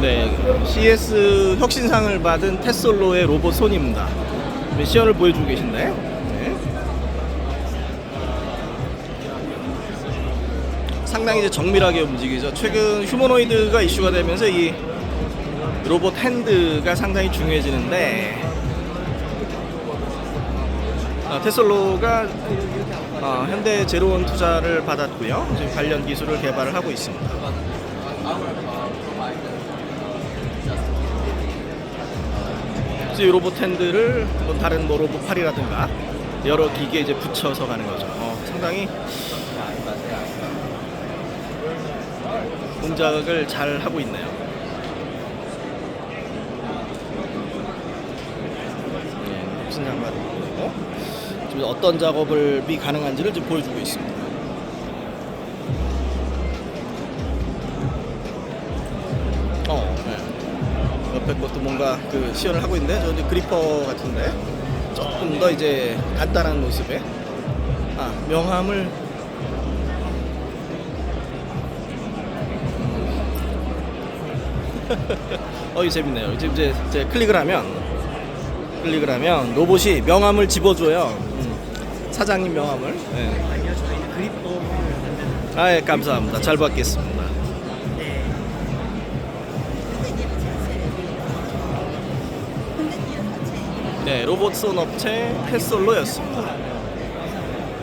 네, CS 혁신상을 받은 테솔로의 로봇 손입니다. 미션을 보여주고 계신데. 네. 상당히 이제 정밀하게 움직이죠. 최근 휴머노이드가 이슈가 되면서 이 로봇 핸드가 상당히 중요해지는데 아, 테솔로가 어, 현대 제로원 투자를 받았고요. 지금 관련 기술을 개발을 하고 있습니다. 이 로봇 핸들을 뭐 다른 뭐 로봇 팔이라든가 여러 기계에 이제 붙여서 가는 거죠. 어, 상당히 동작을 잘 하고 있네요. 네, 혁신상 받고 지금 어떤 작업을 미 가능한지를 지금 보여주고 있습니다. 것도 뭔가 그 시연을 하고 있는데 저 이제 그리퍼 같은데 조금 더 이제 간단한 모습에 아 명함을 어, 이 재밌네요. 이제 이제, 이제 클릭을 하면 클릭을 하면 로봇이 명함을 집어줘요. 음, 사장님 명함을. 네. 아니요, 저희는 그립폼을 아, 예, 감사합니다. 잘 받겠습니다. 네, 로봇 손 업체 테솔로였습니다.